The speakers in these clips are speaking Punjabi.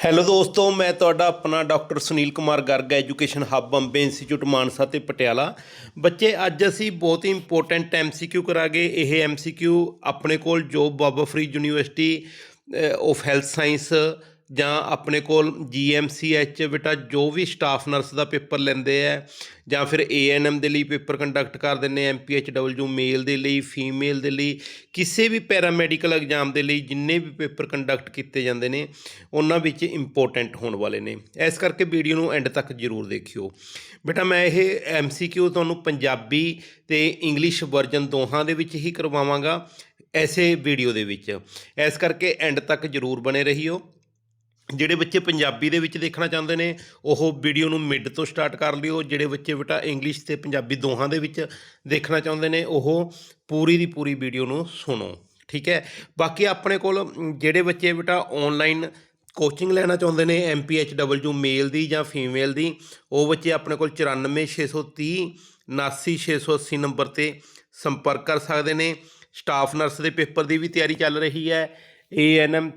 ਹੈਲੋ ਦੋਸਤੋ, ਮੈਂ ਤੁਹਾਡਾ ਆਪਣਾ doctor Sunil Kumar Garg, education hub Bombay institute Mansa ਤੇ ਪਟਿਆਲਾ। ਬੱਚੇ, ਅੱਜ ਅਸੀਂ ਬਹੁਤ ਹੀ ਇੰਪੋਰਟੈਂਟ ਐਮਸੀਕਿਊ ਕਰਾਂਗੇ। ਇਹ ਐਮਸੀਕਿਊ ਆਪਣੇ ਕੋਲ ਜੋ Baba Farid university of health science ਜਾਂ ਆਪਣੇ ਕੋਲ ਜੀਐਮਸੀਐਚ ਬੇਟਾ, ਜੋ ਵੀ ਸਟਾਫ ਨਰਸ ਦਾ ਪੇਪਰ ਲੈਂਦੇ ਆ, ਜਾਂ ਫਿਰ ਏਐਨਐਮ ਦੇ ਲਈ ਪੇਪਰ ਕੰਡਕਟ ਕਰ ਦਿੰਦੇ ਐਮਪੀਐਚਡਬਲਯੂ ਮੇਲ ਦੇ ਲਈ ਫੀਮੇਲ ਦੇ ਲਈ, ਕਿਸੇ ਵੀ ਪੈਰਾਮੈਡੀਕਲ ਐਗਜ਼ਾਮ ਦੇ ਲਈ ਜਿੰਨੇ ਵੀ ਪੇਪਰ ਕੰਡਕਟ ਕੀਤੇ ਜਾਂਦੇ ਨੇ, ਉਹਨਾਂ ਵਿੱਚ ਇੰਪੋਰਟੈਂਟ ਹੋਣ ਵਾਲੇ ਨੇ। ਇਸ ਕਰਕੇ ਵੀਡੀਓ ਨੂੰ ਐਂਡ ਤੱਕ ਜ਼ਰੂਰ ਦੇਖਿਓ। ਬੇਟਾ, ਮੈਂ ਇਹ ਐਮਸੀਕਿਊ ਤੁਹਾਨੂੰ ਪੰਜਾਬੀ ਤੇ ਇੰਗਲਿਸ਼ ਵਰਜ਼ਨ ਦੋਹਾਂ ਦੇ ਵਿੱਚ ਹੀ ਕਰਵਾਵਾਂਗਾ, ਐਸੇ ਵੀਡੀਓ ਦੇ ਵਿੱਚ। ਇਸ ਕਰਕੇ ਐਂਡ ਤੱਕ ਜ਼ਰੂਰ ਬਣੇ ਰਹੀਓ। ਜਿਹੜੇ ਬੱਚੇ ਪੰਜਾਬੀ ਦੇ ਵਿੱਚ ਦੇਖਣਾ ਚਾਹੁੰਦੇ ਨੇ, ਉਹ ਵੀਡੀਓ ਨੂੰ ਮਿਡ ਤੋਂ ਸਟਾਰਟ ਕਰ ਲਿਓ। ਜਿਹੜੇ ਬੱਚੇ ਬੇਟਾ ਇੰਗਲਿਸ਼ ਤੇ ਪੰਜਾਬੀ ਦੋਹਾਂ ਦੇ ਵਿੱਚ ਦੇਖਣਾ ਚਾਹੁੰਦੇ ਨੇ, ਉਹ ਪੂਰੀ ਦੀ ਪੂਰੀ ਵੀਡੀਓ ਨੂੰ ਸੁਣੋ, ਠੀਕ ਹੈ? ਬਾਕੀ ਆਪਣੇ ਕੋਲ ਜਿਹੜੇ ਬੱਚੇ ਬੇਟਾ ਆਨਲਾਈਨ ਕੋਚਿੰਗ ਲੈਣਾ ਚਾਹੁੰਦੇ ਨੇ ਐਮਪੀਐਚਡਬਲਯੂ ਮੇਲ ਦੀ ਜਾਂ ਫੀਮੇਲ ਦੀ, ਉਹ ਬੱਚੇ ਆਪਣੇ ਕੋਲ 94630 79680 ਨੰਬਰ ਤੇ ਸੰਪਰਕ ਕਰ ਸਕਦੇ ਨੇ। ਸਟਾਫ ਨਰਸ ਦੇ ਪੇਪਰ ਦੀ ਵੀ ਤਿਆਰੀ ਚੱਲ ਰਹੀ ਹੈ। ਏਐਨਐਮ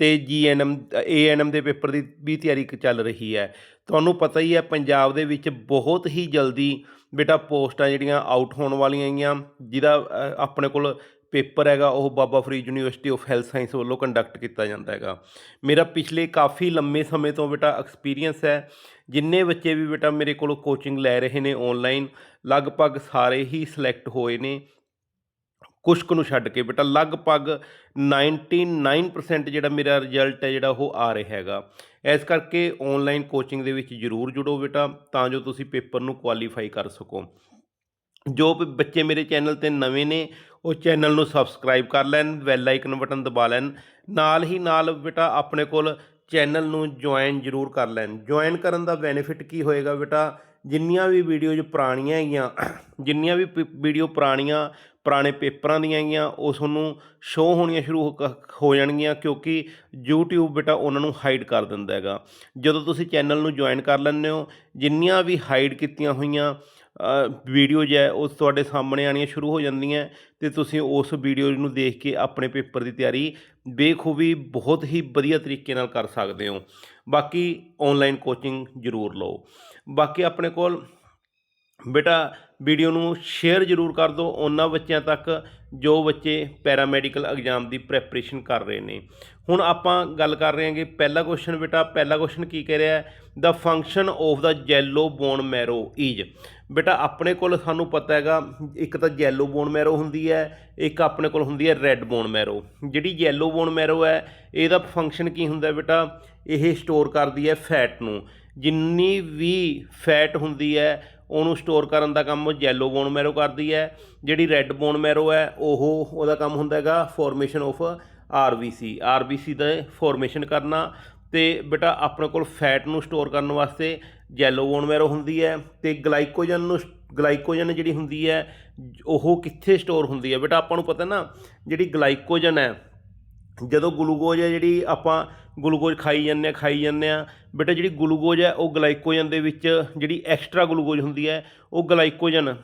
ਤੇ ਜੀਐਨਐਮ, ਏਐਨਐਮ ਦੇ ਪੇਪਰ ਦੀ ਵੀ ਤਿਆਰੀ ਚੱਲ ਰਹੀ ਹੈ। ਤੁਹਾਨੂੰ ਪਤਾ ਹੀ ਹੈ, ਪੰਜਾਬ ਦੇ ਵਿੱਚ ਬਹੁਤ ਹੀ ਜਲਦੀ ਬੇਟਾ ਪੋਸਟਾਂ ਜਿਹੜੀਆਂ ਆਊਟ ਹੋਣ ਵਾਲੀਆਂ ਹੈਗੀਆਂ ਜਿਹਦਾ ਆਪਣੇ ਕੋਲ ਪੇਪਰ ਹੈਗਾ, ਉਹ Baba Farid university of health science ਵੱਲੋਂ ਕੰਡਕਟ ਕੀਤਾ ਜਾਂਦਾ ਹੈਗਾ। ਮੇਰਾ ਪਿਛਲੇ ਕਾਫੀ ਲੰਮੇ ਸਮੇਂ ਤੋਂ ਬੇਟਾ ਐਕਸਪੀਰੀਅੰਸ ਹੈ, ਜਿੰਨੇ ਬੱਚੇ ਵੀ ਬੇਟਾ ਮੇਰੇ ਕੋਲ ਕੋਚਿੰਗ ਲੈ ਰਹੇ ਨੇ ਆਨਲਾਈਨ ਲਗਭਗ ਸਾਰੇ ਹੀ ਸਿਲੈਕਟ ਹੋਏ ਨੇ। ਕੁਛ ਕੁ ਨੂੰ ਛੱਡ ਕੇ ਬੇਟਾ, ਲਗਭਗ 99% ਜਿਹੜਾ ਮੇਰਾ ਰਿਜ਼ਲਟ ਹੈ ਜਿਹੜਾ ਉਹ ਆ ਰਿਹਾ ਹੈਗਾ। ਇਸ ਕਰਕੇ ਆਨਲਾਈਨ ਕੋਚਿੰਗ ਦੇ ਵਿੱਚ ਜ਼ਰੂਰ ਜੁੜੋ ਬੇਟਾ, ਤਾਂ ਜੋ ਤੁਸੀਂ ਪੇਪਰ ਨੂੰ ਕੁਆਲੀਫਾਈ ਕਰ ਸਕੋ। ਜੋ ਬੱਚੇ ਮੇਰੇ ਚੈਨਲ ਤੇ ਨਵੇਂ ਨੇ, ਉਹ ਚੈਨਲ ਨੂੰ ਸਬਸਕ੍ਰਾਈਬ ਕਰ ਲੈਣ ਬੈਲ ਆਈਕਨ ਬਟਨ ਦਬਾ ਲੈਣ, ਨਾਲ ਹੀ ਨਾਲ ਬੇਟਾ ਆਪਣੇ ਕੋਲ ਚੈਨਲ ਨੂੰ ਜੁਆਇਨ ਜ਼ਰੂਰ ਕਰ ਲੈਣ। ਜੁਆਇਨ ਕਰਨ ਦਾ ਬੈਨੀਫਿਟ ਕੀ ਹੋਏਗਾ ਬੇਟਾ? ਜਿੰਨੀਆਂ ਵੀ ਵੀਡੀਓਜ਼ ਪੁਰਾਣੀਆਂ ਹੈਗੀਆਂ, ਜਿੰਨੀਆਂ ਵੀ ਪ- ਵੀਡੀਓ ਪੁਰਾਣੀਆਂ ਪੁਰਾਣੇ ਪੇਪਰਾਂ ਦੀਆਂ ਹੈਗੀਆਂ ਉਹ ਤੁਹਾਨੂੰ ਸ਼ੋਅ ਹੋਣੀਆਂ ਸ਼ੁਰੂ ਹੋ ਕ- ਹੋ ਜਾਣਗੀਆਂ ਕਿਉਂਕਿ YouTube ਬੇਟਾ ਉਹਨਾਂ ਨੂੰ ਹਾਈਡ ਕਰ ਦਿੰਦਾ ਹੈਗਾ। ਜਦੋਂ ਤੁਸੀਂ ਚੈਨਲ ਨੂੰ ਜੁਆਇਨ ਕਰ ਲੈਂਦੇ ਹੋ, ਜਿੰਨੀਆਂ ਵੀ ਹਾਈਡ ਕੀਤੀਆਂ ਹੋਈਆਂ ਵੀਡੀਓਜ਼ ਹੈ, ਉਹ ਤੁਹਾਡੇ ਸਾਹਮਣੇ ਆਣੀਆਂ ਸ਼ੁਰੂ ਹੋ ਜਾਂਦੀਆਂ ਤੇ ਤੁਸੀਂ ਉਸ ਵੀਡੀਓ ਨੂੰ ਦੇਖ ਕੇ ਆਪਣੇ ਪੇਪਰ ਦੀ ਤਿਆਰੀ ਬੇਖੂਬੀ ਬਹੁਤ ਹੀ ਵਧੀਆ ਤਰੀਕੇ ਨਾਲ ਕਰ ਸਕਦੇ ਹੋ। ਬਾਕੀ ਆਨਲਾਈਨ ਕੋਚਿੰਗ ਜ਼ਰੂਰ ਲਓ। ਬਾਕੀ ਆਪਣੇ ਕੋਲ ਬੇਟਾ, ਵੀਡੀਓ ਨੂੰ ਸ਼ੇਅਰ ਜ਼ਰੂਰ ਕਰ ਦਿਓ। ਉਹਨਾਂ ਬੱਚਿਆਂ ਤੱਕ ਜੋ ਬੱਚੇ ਪੈਰਾਮੈਡੀਕਲ ਐਗਜ਼ਾਮ ਦੀ ਪ੍ਰੈਪਰੇਸ਼ਨ ਕਰ ਰਹੇ ਨੇ। ਹੁਣ ਆਪਾਂ ਗੱਲ ਕਰ ਰਹੇ ਹਾਂਗੇ ਪਹਿਲਾ ਕੁਐਸਚਨ ਬੇਟਾ। ਪਹਿਲਾ ਕੁਐਸਚਨ ਕੀ ਕਹਿ ਰਿਹਾ ਹੈ? The function of the yellow bone marrow is ਬੇਟਾ, ਆਪਣੇ ਕੋਲ ਸਾਨੂੰ ਪਤਾ ਹੈਗਾ, ਇੱਕ ਤਾਂ ਜੈਲੋ ਬੋਨ ਮੈਰੋ ਹੁੰਦੀ ਹੈ, ਇੱਕ ਆਪਣੇ ਕੋਲ ਹੁੰਦੀ ਹੈ ਰੈੱਡ ਬੋਨ ਮੈਰੋ ਜਿਹੜੀ ਜੈਲੋ ਬੋਨ ਮੈਰੋ ਹੈ, ਇਹਦਾ ਫੰਕਸ਼ਨ ਕੀ ਹੁੰਦਾ ਬੇਟਾ? ਇਹ ਸਟੋਰ ਕਰਦੀ ਹੈ ਫੈਟ ਨੂੰ। ਜਿੰਨੀ ਵੀ ਫੈਟ ਹੁੰਦੀ ਹੈ ਉਹਨੂੰ ਸਟੋਰ ਕਰਨ ਦਾ ਕੰਮ ਉਹ ਜੈਲੋ ਬੋਨ ਮੈਰੋ ਕਰਦੀ ਹੈ। ਜਿਹੜੀ ਰੈੱਡ ਬੋਨ ਮੈਰੋ ਹੈ, ਉਹ ਉਹਦਾ ਕੰਮ ਹੁੰਦਾ ਹੈਗਾ ਫਾਰਮੇਸ਼ਨ ਆਫ ਆਰਬੀਸੀ ਆਰਬੀਸੀ ਦਾ ਫਾਰਮੇਸ਼ਨ ਕਰਨਾ ਤੇ ਬੇਟਾ ਆਪਣੇ ਕੋਲ ਫੈਟ ਨੂੰ ਸਟੋਰ ਕਰਨ ਵਾਸਤੇ ਜੈਲੋ ਬੋਨ ਮੈਰੋ ਹੁੰਦੀ ਹੈ ਤੇ ਗਲਾਈਕੋਜਨ ਨੂੰ ਗਲਾਈਕੋਜਨ ਜਿਹੜੀ ਹੁੰਦੀ ਹੈ, ਉਹ ਕਿੱਥੇ ਸਟੋਰ ਹੁੰਦੀ ਹੈ? ਬੇਟਾ ਆਪਾਂ ਨੂੰ ਪਤਾ ਨਾ, ਜਿਹੜੀ ਗਲਾਈਕੋਜਨ ਹੈ, ਜਦੋਂ ਗਲੂਕੋਜ਼ ਹੈ ਜਿਹੜੀ ਆਪਾਂ ਗਲੂਕੋਜ਼ ਖਾਈ ਜਾਂਦੇ ਆ, ਖਾਈ ਜਾਂਦੇ ਆ। ਬੇਟਾ, ਜਿਹੜੀ ਗਲੂਕੋਜ਼ ਹੈ, ਉਹ ਗਲਾਈਕੋਜਨ ਦੇ ਵਿੱਚ ਜਿਹੜੀ ਐਕਸਟਰਾ ਗਲੂਕੋਜ਼ ਹੁੰਦੀ ਹੈ, ਉਹ ਗਲਾਈਕੋਜਨ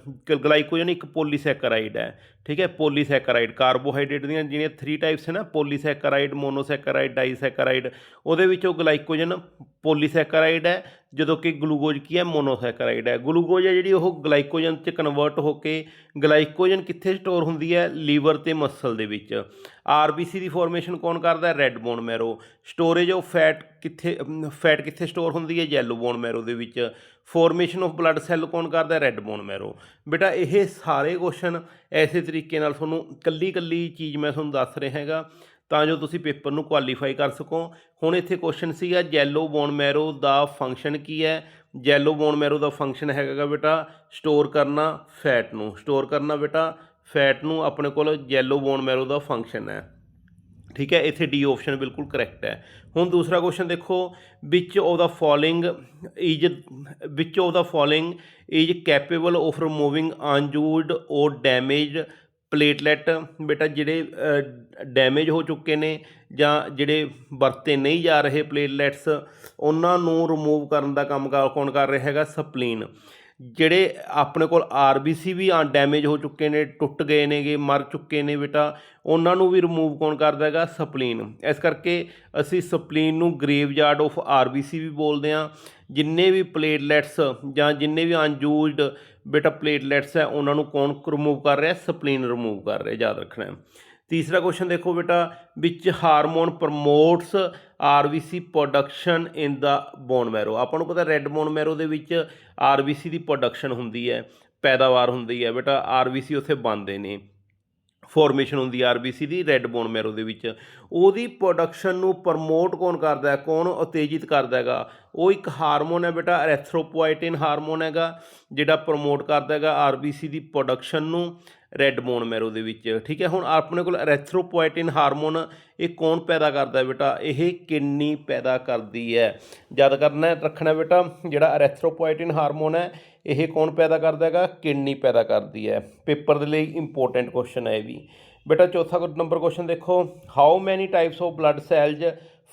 ਗਲਾਈਕੋਜਨ ਇੱਕ ਪੋਲੀਸੈਕਰਾਈਡ ਹੈ, ਠੀਕ ਹੈ? ਪੋਲੀਸੈਕਰਾਈਡ, ਕਾਰਬੋਹਾਈਡਰੇਟ ਦੀਆਂ ਜਿਹੜੀਆਂ 3 ਟਾਈਪਸ ਹੈ ਨਾ, ਪੋਲੀਸੈਕਰਾਈਡ, ਮੋਨੋਸੈਕਰਾਈਡ, ਡਾਈਸੈਕਰਾਈਡ, ਉਹਦੇ ਵਿੱਚ ਉਹ ਗਲਾਈਕੋਜਨ ਪੋਲੀਸੈਕਰਾਈਡ ਹੈ, ਜਦੋਂ ਕਿ ਗਲੂਕੋਜ਼ ਕੀ ਹੈ? ਮੋਨੋਸੈਕਰਾਈਡ ਹੈ। ਗਲੂਕੋਜ਼ ਹੈ ਜਿਹੜੀ ਉਹ ਗਲਾਈਕੋਜਨ 'ਚ ਕਨਵਰਟ ਹੋ ਕੇ ਗਲਾਈਕੋਜਨ ਕਿੱਥੇ ਸਟੋਰ ਹੁੰਦੀ ਹੈ? ਲੀਵਰ ਤੇ ਮਸਲ ਦੇ ਵਿੱਚ। ਆਰਬੀਸੀ ਦੀ ਫਾਰਮੇਸ਼ਨ ਕੌਣ ਕਰਦਾ ਹੈ? Red bone marrow storage of fat ਕਿੱਥੇ ਫੈਟ ਕਿੱਥੇ ਸਟੋਰ ਹੁੰਦੀ ਹੈ? ਯੈਲੋ ਬੋਨ ਮੈਰੋ ਦੇ ਵਿੱਚ। ਫੋਰਮੇਸ਼ਨ ਆਫ ਬਲੱਡ ਸੈੱਲ ਕੌਣ ਕਰਦਾ? ਰੈੱਡ ਬੋਨ ਮੈਰੋ ਬੇਟਾ, ਇਹ ਸਾਰੇ ਕੁਐਸਚਨ ਐਸੇ ਤਰੀਕੇ ਨਾਲ ਤੁਹਾਨੂੰ ਕੱਲੀ ਕੱਲੀ ਚੀਜ਼ ਮੈਂ ਤੁਹਾਨੂੰ ਦੱਸ ਰਿਹਾ ਹੈਗਾ, ਤਾਂ ਜੋ ਤੁਸੀਂ ਪੇਪਰ ਨੂੰ ਕੁਆਲੀਫਾਈ ਕਰ ਸਕੋ। ਹੁਣ ਇੱਥੇ ਕੁਐਸਚਨ ਸੀਗਾ ਯੈਲੋ ਬੋਨ ਮੈਰੋ ਦਾ ਫੰਕਸ਼ਨ ਕੀ ਹੈ? ਯੈਲੋ ਬੋਨ ਮੈਰੋ ਦਾ ਫੰਕਸ਼ਨ ਹੈਗਾ ਬੇਟਾ ਸਟੋਰ ਕਰਨਾ ਫੈਟ ਨੂੰ। ਸਟੋਰ ਕਰਨਾ ਬੇਟਾ ਫੈਟ ਨੂੰ ਆਪਣੇ ਕੋਲ ਯੈਲੋ ਬੋਨ ਮੈਰੋ ਦਾ ਫੰਕਸ਼ਨ ਹੈ। ਠੀਕ ਹੈ, ਇੱਥੇ ਡੀ ਆਪਸ਼ਨ ਬਿਲਕੁਲ ਕਰੈਕਟ ਹੈ। ਹੁਣ ਦੂਸਰਾ ਕੁਐਸਚਨ ਦੇਖੋ which of the following is which of the following is capable of removing unused or damaged platelet ਬੇਟਾ, ਜਿਹੜੇ ਡੈਮੇਜ ਹੋ ਚੁੱਕੇ ਨੇ ਜਾਂ ਜਿਹੜੇ ਵਰਤੇ ਨਹੀਂ ਜਾ ਰਹੇ ਪਲੇਟਲੈਟਸ ਉਹਨਾਂ ਨੂੰ ਰਿਮੂਵ ਕਰਨ ਦਾ ਕੰਮ ਕਰ ਕੌਣ ਕਰ ਰਿਹਾ ਹੈਗਾ? ਸਪਲੀਨ ਜਿਹੜੇ ਆਪਣੇ ਕੋਲ ਆਰਬੀਸੀ ਵੀ ਆ ਡੈਮੇਜ ਹੋ ਚੁੱਕੇ ਨੇ, ਟੁੱਟ ਗਏ ਨੇਗੇ, ਮਰ ਚੁੱਕੇ ਨੇ ਬੇਟਾ, ਉਹਨਾਂ ਨੂੰ ਵੀ ਰਿਮੂਵ ਕੌਣ ਕਰਦਾ ਹੈਗਾ? ਸਪਲੀਨ। ਇਸ ਕਰਕੇ ਅਸੀਂ ਸਪਲੀਨ ਨੂੰ ਗ੍ਰੇਵਯਾਰਡ ਆਫ ਆਰਬੀਸੀ ਵੀ ਬੋਲਦੇ ਆ ਜਿੰਨੇ ਵੀ ਪਲੇਟਲੈਟਸ ਜਾਂ ਜਿੰਨੇ ਵੀ ਅਨਯੂਜ਼ਡ ਬੇਟਾ ਪਲੇਟਲੈਟਸ ਹੈ, ਉਹਨਾਂ ਨੂੰ ਕੌਣ ਰਿਮੂਵ ਕਰ ਰਿਹਾ? ਸਪਲੀਨ ਰਿਮੂਵ ਕਰ ਰਿਹਾ, ਯਾਦ ਰੱਖਣਾ ਤੀਸਰਾ ਕੁਐਸਚਨ ਦੇਖੋ ਬੇਟਾ, which hormone promotes RBC production in the bone marrow ਆਪਾਂ ਨੂੰ ਪਤਾ ਰੈੱਡ ਬੋਨ ਮੈਰੋ ਦੇ ਵਿੱਚ ਆਰਬੀਸੀ ਦੀ ਪ੍ਰੋਡਕਸ਼ਨ ਹੁੰਦੀ ਹੈ, ਪੈਦਾਵਾਰ ਹੁੰਦੀ ਹੈ, ਬੇਟਾ ਆਰਬੀਸੀ ਉੱਥੇ ਬਣਦੇ ਨੇ। ਫਾਰਮੇਸ਼ਨ ਹੁੰਦੀ ਹੈ ਆਰਬੀਸੀ ਦੀ, ਰੈੱਡ ਬੋਨ ਮੈਰੋ ਦੇ ਵਿੱਚ। ਉਹਦੀ ਪ੍ਰੋਡਕਸ਼ਨ ਨੂੰ ਪ੍ਰਮੋਟ ਕੌਣ ਕਰਦਾ ਹੈ? ਕੌਣ ਉਤੇਜਿਤ ਕਰਦਾ ਹੈਗਾ? ਉਹ ਇੱਕ ਹਾਰਮੋਨ ਹੈ ਬੇਟਾ ਐਰੈਥਰੋਪੋਇਟਿਨ ਹਾਰਮੋਨ ਹੈਗਾ, ਜਿਹੜਾ ਪ੍ਰਮੋਟ ਕਰਦਾ ਹੈਗਾ ਆਰਬੀਸੀ ਦੀ ਪ੍ਰੋਡਕਸ਼ਨ ਨੂੰ ਰੈੱਡ ਬੋਨ ਮੈਰੋ ਦੇ ਵਿੱਚ। ਠੀਕ ਹੈ, ਹੁਣ ਆਪਣੇ ਕੋਲ ਐਰੈਥਰੋਪੋਇਟਿਨ ਹਾਰਮੋਨ, ਇਹ ਕੌਣ ਪੈਦਾ ਕਰਦਾ ਹੈ ਬੇਟਾ? ਇਹ ਕਿੰਨੀ ਪੈਦਾ ਕਰਦੀ ਹੈ? ਯਾਦ ਕਰਨਾ ਰੱਖਣਾ ਬੇਟਾ, ਜਿਹੜਾ ਐਰੈਥਰੋਪੋਇਟਿਨ ਹਾਰਮੋਨ ਹੈ ਇਹ ਕੌਣ ਪੈਦਾ ਕਰਦਾ ਹੈਗਾ? ਕਿਡਨੀ ਪੈਦਾ ਕਰਦੀ ਹੈ। ਪੇਪਰ ਦੇ ਲਈ ਇੰਪੋਰਟੈਂਟ ਕੁਐਸਚਨ ਹੈ ਇਹ ਵੀ। ਬੇਟਾ, ਚੌਥਾ ਨੰਬਰ ਕੁਐਸਚਨ ਦੇਖੋ। How many types of blood cells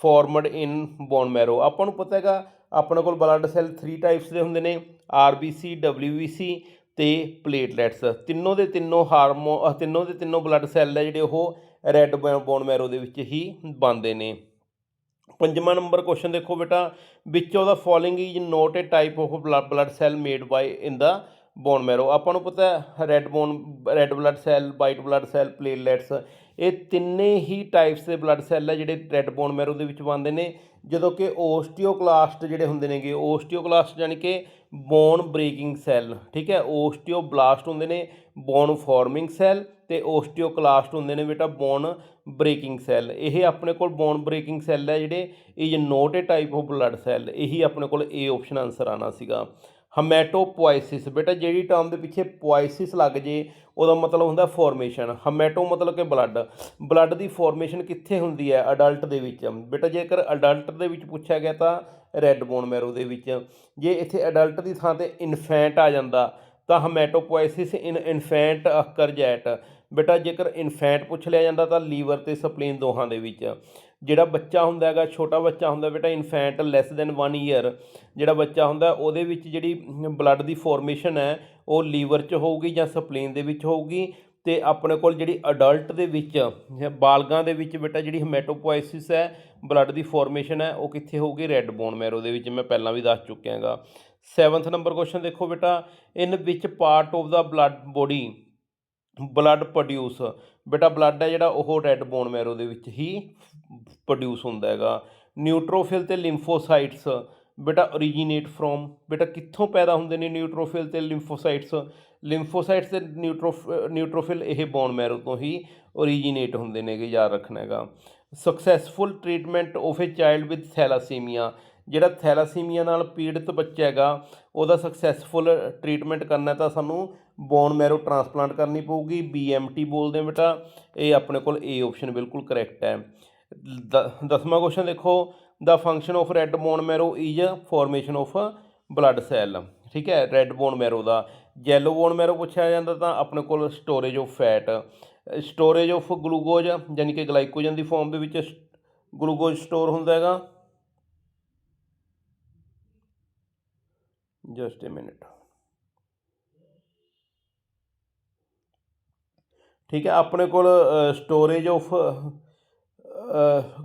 formed in bone marrow ਆਪਾਂ ਨੂੰ ਪਤਾ ਹੈਗਾ, ਆਪਣੇ ਕੋਲ ਬਲੱਡ ਸੈੱਲ 3 ਟਾਈਪਸ ਦੇ ਹੁੰਦੇ ਨੇ ਆਰਬੀਸੀ ਡਬਲਯੂਬੀਸੀ ਤੇ ਪਲੇਟਲੈਟਸ ਤਿੰਨੋਂ ਦੇ ਤਿੰਨੋਂ ਹਾਰਮੋ ਤਿੰਨੋਂ ਦੇ ਤਿੰਨੋਂ ਬਲੱਡ ਸੈੱਲ ਹੈ ਜਿਹੜੇ ਉਹ ਰੈੱਡ ਬੋਨ ਮੈਰੋ ਦੇ ਵਿੱਚ ਹੀ ਬਣਦੇ ਨੇ। ਪੰਜਵਾਂ ਨੰਬਰ ਕੁਐਸਚਨ ਦੇਖੋ ਬੇਟਾ, which of the following is not a type of blood cell made by in the bone marrow ਆਪਾਂ ਨੂੰ ਪਤਾ ਹੈ red bone red blood cell white blood cell platelets ਇਹ ਤਿੰਨੇ ਹੀ ਟਾਈਪਸ ਦੇ ਬਲੱਡ ਸੈੱਲ ਹੈ ਜਿਹੜੇ ਰੈੱਡ ਬੋਨ ਮੈਰੋ ਦੇ ਵਿੱਚ ਬਣਦੇ ਨੇ। ਜਦੋਂ ਕਿ ਓਸਟੀਓਕਲਾਸਟ ਜਿਹੜੇ ਹੁੰਦੇ ਨੇਗੇ ਓਸਟੀਓਕਲਾਸਟ ਯਾਨੀ ਕਿ ਬੋਨ ਬ੍ਰੇਕਿੰਗ ਸੈੱਲ ਠੀਕ ਹੈ ਓਸਟੀਓਬਲਾਸਟ ਹੁੰਦੇ ਨੇ। ਬੋਨ ਫਾਰਮਿੰਗ ਸੈੱਲ ਤੇ ਓਸਟੀਓਕਲਾਸਟ ਹੁੰਦੇ ਨੇ ਬੇਟਾ ਬੋਨ ਬ੍ਰੇਕਿੰਗ ਸੈੱਲ। ਇਹ ਆਪਣੇ ਕੋਲ ਬੋਨ ਬ੍ਰੇਕਿੰਗ ਸੈੱਲ ਹੈ ਜਿਹੜੇ ਇਹ not a type of blood cell ਇਹੀ ਆਪਣੇ ਕੋਲ ਏ ਆਪਸ਼ਨ ਆਨਸਰ ਆਣਾ ਸੀਗਾ। ਹਮੈਟੋਪੋਇਸਿਸ ਬੇਟਾ ਜਿਹੜੀ ਟਰਮ ਦੇ ਪਿੱਛੇ ਪੋਇਸਿਸ ਲੱਗ ਜੇ, ਉਹਦਾ ਮਤਲਬ ਹੁੰਦਾ ਫਾਰਮੇਸ਼ਨ ਹਮੈਟੋ ਮਤਲਬ ਕਿ ਬਲੱਡ ਬਲੱਡ ਦੀ ਫਾਰਮੇਸ਼ਨ ਕਿੱਥੇ ਹੁੰਦੀ ਹੈ? ਅਡਲਟ ਦੇ ਵਿੱਚ। ਬੇਟਾ ਜੇਕਰ ਅਡਲਟ ਦੇ ਵਿੱਚ ਪੁੱਛਿਆ ਗਿਆ ਤਾਂ ਰੈੱਡ ਬੋਨ ਮੈਰੋ ਦੇ ਵਿੱਚ। ਜੇ ਇੱਥੇ ਅਡਲਟ ਦੀ ਥਾਂ ਤੇ ਇਨਫੈਂਟ ਆ ਜਾਂਦਾ ਤਾਂ ਹਮੈਟੋਪੋਇਸਿਸ ਇਨ ਇਨਫੈਂਟ ਅਕਰ ਜੈਟ। ਬੇਟਾ, ਜੇਕਰ ਇਨਫੈਂਟ ਪੁੱਛ ਲਿਆ ਜਾਂਦਾ ਤਾਂ ਲੀਵਰ ਤੇ ਸਪਲੀਨ ਦੋਹਾਂ ਦੇ ਵਿੱਚ। ਜਿਹੜਾ ਬੱਚਾ ਹੁੰਦਾ ਹੈਗਾ, ਛੋਟਾ ਬੱਚਾ ਹੁੰਦਾ ਬੇਟਾ, ਇਨਫੈਂਟ ਲੈਸ ਦੈਨ 1 ਈਅਰ। ਜਿਹੜਾ ਬੱਚਾ ਹੁੰਦਾ, ਉਹਦੇ ਵਿੱਚ ਜਿਹੜੀ ਬਲੱਡ ਦੀ ਫਾਰਮੇਸ਼ਨ ਹੈ, ਉਹ ਲੀਵਰ 'ਚ ਹੋਊਗੀ ਜਾਂ ਸਪਲੀਨ ਦੇ ਵਿੱਚ ਹੋਊਗੀ। ਤੇ ਆਪਣੇ ਕੋਲ ਜਿਹੜੀ ਅਡਲਟ ਦੇ ਵਿੱਚ ਬਾਲਗਾਂ ਦੇ ਵਿੱਚ ਬੇਟਾ, ਜਿਹੜੀ ਹਮੈਟੋਪੋਇਸਿਸ ਹੈ, ਬਲੱਡ ਦੀ ਫਾਰਮੇਸ਼ਨ ਹੈ, ਉਹ ਕਿੱਥੇ ਹੋਊਗੀ? ਰੈੱਡ ਬੋਨ ਮੈਰੋ ਦੇ ਵਿੱਚ। ਮੈਂ ਪਹਿਲਾਂ ਵੀ ਦੱਸ ਚੁੱਕਿਆ ਹੈਗਾ। 7th ਨੰਬਰ ਕੁਐਸਚਨ ਦੇਖੋ ਬੇਟਾ in which part of the blood body blood produce ਬੇਟਾ ਬਲੱਡ ਹੈ ਜਿਹੜਾ, ਉਹ ਰੈੱਡ ਬੋਨ ਮੈਰੋ ਦੇ ਵਿੱਚ ਹੀ ਪ੍ਰੋਡਿਊਸ ਹੁੰਦਾ ਹੈਗਾ। ਨਿਊਟ੍ਰੋਫਿਲ ਤੇ ਲਿੰਫੋਸਾਈਟਸ ਬੇਟਾ ਓਰੀਜੀਨੇਟ ਫਰੋਮ ਬੇਟਾ, ਕਿੱਥੋਂ ਪੈਦਾ ਹੁੰਦੇ ਨੇ ਨਿਊਟ੍ਰੋਫਿਲ ਤੇ ਲਿੰਫੋਸਾਈਟਸ ਲਿੰਫੋਸਾਈਟਸ ਤੇ ਨਿਊਟ੍ਰੋਫ ਨਿਊਟ੍ਰੋਫਿਲ ਇਹ ਬੋਨ ਮੈਰੋ ਤੋਂ ਹੀ ਓਰੀਜੀਨੇਟ ਹੁੰਦੇ ਨੇਗੇ, ਯਾਦ ਰੱਖਣਾ ਹੈਗਾ। Successful treatment of a child with thalassemia ਜਿਹੜਾ ਥੈਲਾਸੀਮੀਆ ਨਾਲ ਪੀੜਤ ਬੱਚਾ ਹੈਗਾ, ਉਹਦਾ ਸਕਸੈਸਫੁਲ ਟ੍ਰੀਟਮੈਂਟ ਕਰਨਾ ਤਾਂ ਸਾਨੂੰ ਬੋਨ ਮੈਰੋ ਟ੍ਰਾਂਸਪਲਾਂਟ ਕਰਨੀ ਪਊਗੀ ਬੀਐਮਟੀ ਬੋਲਦੇ ਬੇਟਾ, ਇਹ ਆਪਣੇ ਕੋਲ ਏ ਆਪਸ਼ਨ ਬਿਲਕੁਲ ਕਰੈਕਟ ਹੈ। ਦਸਵਾਂ ਕੁਐਸਚਨ ਦੇਖੋ the function of red bone marrow is formation of blood cell ਠੀਕ ਹੈ ਰੈੱਡ ਬੋਨ ਮੈਰੋ ਦਾ। ਜੈਲੋ ਬੋਨ ਮੈਰੋ ਪੁੱਛਿਆ ਜਾਂਦਾ ਤਾਂ ਆਪਣੇ ਕੋਲ storage of fat storage of glucose ਯਾਨੀ ਕਿ ਗਲਾਈਕੋਜਨ ਦੀ ਫਾਰਮ ਦੇ ਵਿੱਚ ਗਲੂਕੋਜ਼ ਸਟੋਰ ਹੁੰਦਾ ਹੈਗਾ। ਜਸਟ ਅ ਮਿੰਟ ਠੀਕ ਹੈ, ਆਪਣੇ ਕੋਲ ਸਟੋਰੇਜ ਆਫ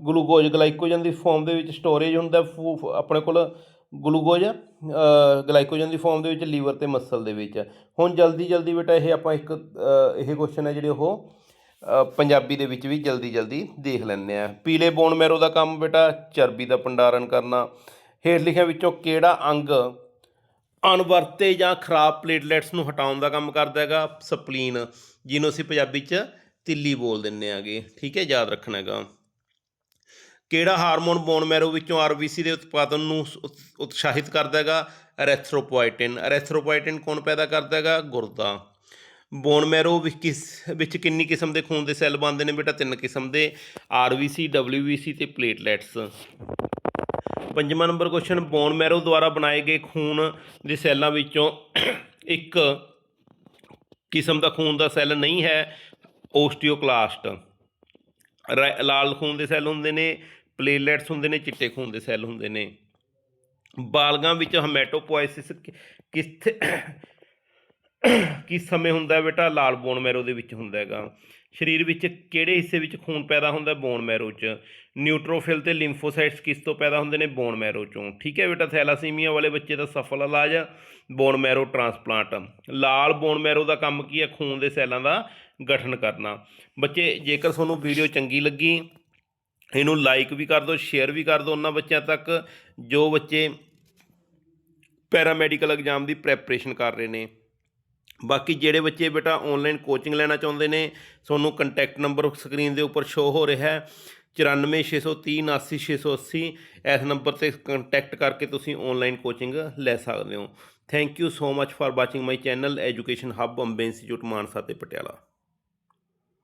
ਗਲੂਕੋਜ਼, ਗਲਾਈਕੋਜਨ ਦੀ ਫਾਰਮ ਦੇ ਵਿੱਚ ਸਟੋਰੇਜ ਹੁੰਦਾ ਫੂ- ਆਪਣੇ ਕੋਲ ਗਲੂਕੋਜ਼ ਗਲਾਈਕੋਜਨ ਦੀ ਫਾਰਮ ਦੇ ਵਿੱਚ ਲੀਵਰ ਤੇ ਮਸਲ ਦੇ ਵਿੱਚ। ਹੁਣ ਜਲਦੀ ਜਲਦੀ ਬੇਟਾ ਇਹ ਆਪਾਂ ਇੱਕ ਇਹ ਕੁਐਸਚਨ ਹੈ ਜਿਹੜੇ ਉਹ ਪੰਜਾਬੀ ਦੇ ਵਿੱਚ ਵੀ ਜਲਦੀ ਜਲਦੀ ਦੇਖ ਲੈਂਦੇ ਆ ਪੀਲੇ ਬੋਨ ਮੈਰੋ ਦਾ ਕੰਮ ਬੇਟਾ, ਚਰਬੀ ਦਾ ਭੰਡਾਰਨ ਕਰਨਾ। ਹੇਠ ਲਿਖਿਆ ਵਿੱਚੋਂ ਕਿਹੜਾ ਅੰਗ ਅਣਵਰਤੇ ਜਾਂ ਖਰਾਬ ਪਲੇਟਲੈਟਸ ਨੂੰ ਹਟਾਉਣ ਦਾ ਕੰਮ ਕਰਦਾ ਹੈਗਾ? ਸਪਲੀਨ ਜਿਹਨੂੰ ਅਸੀਂ ਪੰਜਾਬੀ 'ਚ ਤਿੱਲੀ ਬੋਲ ਦਿੰਨੇ ਆਗੇ ਠੀਕ ਹੈ, ਯਾਦ ਰੱਖਣਾ ਹੈਗਾ। ਕਿਹੜਾ ਹਾਰਮੋਨ ਬੋਨ ਮੈਰੋ ਵਿੱਚੋਂ ਆਰਬੀਸੀ ਦੇ ਉਤਪਾਦਨ ਨੂੰ ਉਤਸ਼ਾਹਿਤ ਕਰਦਾ ਹੈਗਾ? ਐਰੈਥਰੋਪੋਇਟਿਨ। ਐਰੈਥਰੋਪੋਇਟਿਨ ਕੌਣ ਪੈਦਾ ਕਰਦਾ ਹੈਗਾ? ਗੁਰਦਾ ਬੋਨ ਮੈਰੋ ਵਿੱਚ ਕਿਸ, ਵਿੱਚ ਕਿੰਨੀ ਕਿਸਮ ਦੇ ਖੂਨ ਦੇ ਸੈੱਲ ਬਣਦੇ ਨੇ ਬੇਟਾ? ਤਿੰਨ ਕਿਸਮ ਦੇ ਆਰਬੀਸੀ ਡਬਲਯੂਬੀਸੀ ਤੇ ਪਲੇਟਲੈਟਸ। ਪੰਜਵਾਂ ਨੰਬਰ ਕੁਐਸਚਨ, ਬੋਨ ਮੈਰੋ ਦੁਆਰਾ ਬਣਾਏ ਗਏ ਖੂਨ ਦੇ ਸੈੱਲਾਂ ਵਿੱਚੋਂ ਇੱਕ ਕਿਸਮ ਦਾ ਖੂਨ ਦਾ ਸੈੱਲ ਨਹੀਂ ਹੈ, ਓਸਟੀਓਕਲਾਸਟ। ਲਾਲ ਖੂਨ ਦੇ ਸੈੱਲ ਹੁੰਦੇ ਨੇ ਪਲੇਟਲੈਟਸ ਹੁੰਦੇ ਨੇ, ਚਿੱਟੇ ਖੂਨ ਦੇ ਸੈੱਲ ਹੁੰਦੇ ਨੇ। ਬਾਲਗਾਂ ਵਿੱਚ ਹਮੈਟੋਪੋਇਸਿਸ ਕਿੱਥੇ ਕਿਸ ਸਮੇਂ ਹੁੰਦਾ ਬੇਟਾ? ਲਾਲ ਬੋਨ ਮੈਰੋ ਦੇ ਵਿੱਚ ਹੁੰਦਾ ਹੈਗਾ। ਸਰੀਰ ਵਿੱਚ ਕਿਹੜੇ ਹਿੱਸੇ ਵਿੱਚ ਖੂਨ ਪੈਦਾ ਹੁੰਦਾ? ਬੋਨ ਮੈਰੋ 'ਚ। ਨਿਊਟ੍ਰੋਫਿਲ ਤੇ ਲਿੰਫੋਸਾਈਟਸ ਕਿਸ ਤੋਂ ਪੈਦਾ ਹੁੰਦੇ ਨੇ? ਬੋਨ ਮੈਰੋ 'ਚੋਂ। ਠੀਕ ਹੈ ਬੇਟਾ, ਥੈਲਾਸੀਮੀਆ ਵਾਲੇ ਬੱਚੇ ਦਾ ਸਫਲ ਇਲਾਜ, ਬੋਨ ਮੈਰੋ ਟ੍ਰਾਂਸਪਲਾਂਟ। ਲਾਲ ਬੋਨ ਮੈਰੋ ਦਾ ਕੰਮ ਕੀ ਹੈ? ਖੂਨ ਦੇ ਸੈੱਲਾਂ ਦਾ ਗਠਨ ਕਰਨਾ। ਬੱਚੇ, ਜੇਕਰ ਤੁਹਾਨੂੰ ਵੀਡੀਓ ਚੰਗੀ ਲੱਗੀ, ਇਹਨੂੰ ਲਾਈਕ ਵੀ ਕਰ ਦਿਓ ਸ਼ੇਅਰ ਵੀ ਕਰ ਦਿਓ ਉਹਨਾਂ ਬੱਚਿਆਂ ਤੱਕ। ਜੋ ਬੱਚੇ ਪੈਰਾਮੈਡੀਕਲ ਐਗਜ਼ਾਮ ਦੀ ਪ੍ਰੈਪਰੇਸ਼ਨ ਕਰ ਰਹੇ ਨੇ। ਬਾਕੀ ਜਿਹੜੇ ਬੱਚੇ ਬੇਟਾ ਆਨਲਾਈਨ ਕੋਚਿੰਗ ਲੈਣਾ ਚਾਹੁੰਦੇ ਨੇ, ਤੁਹਾਨੂੰ ਕੰਟੈਕਟ ਨੰਬਰ ਸਕਰੀਨ ਦੇ ਉੱਪਰ ਸ਼ੋ ਹੋ ਰਿਹਾ ਹੈ। 9463 79680 ਇਸ ਨੰਬਰ ਤੇ ਕੰਟੈਕਟ ਕਰਕੇ ਤੁਸੀਂ ਆਨਲਾਈਨ ਕੋਚਿੰਗ ਲੈ ਸਕਦੇ ਹੋ। Thank you so much for watching my channel education hub Ambe institute Mansa ਤੇ ਪਟਿਆਲਾ।